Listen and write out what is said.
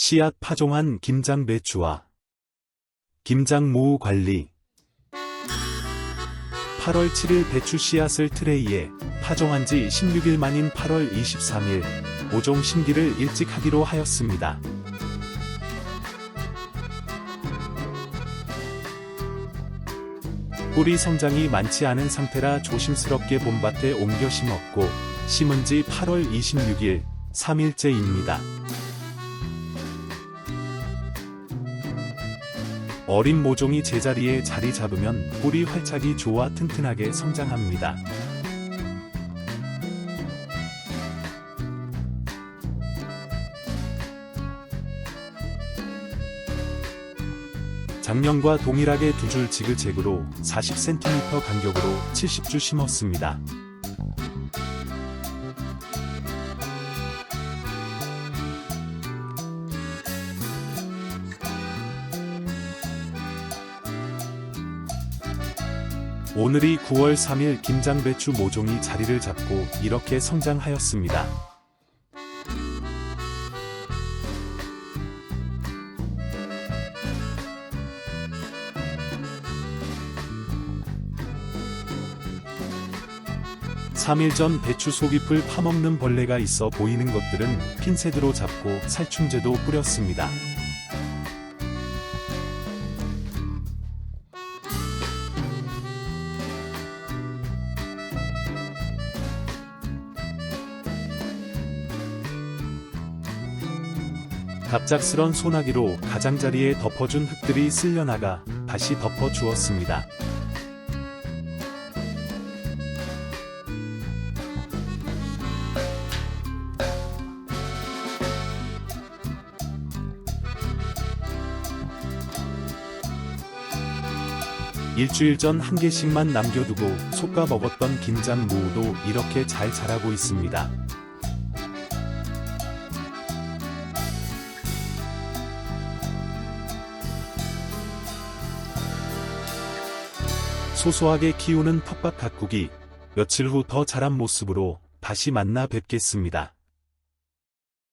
씨앗 파종한 김장 배추와 김장 모우 관리 8월 7일 배추 씨앗을 트레이에 파종한 지 16일 만인 8월 23일 모종 심기를 일찍 하기로 하였습니다. 뿌리 성장이 많지 않은 상태라 조심스럽게 봄밭에 옮겨 심었고 심은 지 8월 26일 3일째입니다. 어린 모종이 제자리에 자리 잡으면 뿌리 활착이 좋아 튼튼하게 성장합니다. 작년과 동일하게 두 줄 지그재그로 40cm 간격으로 70주 심었습니다. 오늘이 9월 3일 김장배추 모종이 자리를 잡고 이렇게 성장하였습니다. 삼일 전 배추 속잎을 파먹는 벌레가 있어 보이는 것들은 핀셋으로 잡고 살충제도 뿌렸습니다. 갑작스런 소나기로 가장자리에 덮어준 흙들이 쓸려나가 다시 덮어 주었습니다. 일주일 전 한 개씩만 남겨두고 솎아 먹었던 김장 무도 이렇게 잘 자라고 있습니다. 소소하게 키우는 텃밭 가꾸기 며칠 후 더 자란 모습으로 다시 만나 뵙겠습니다.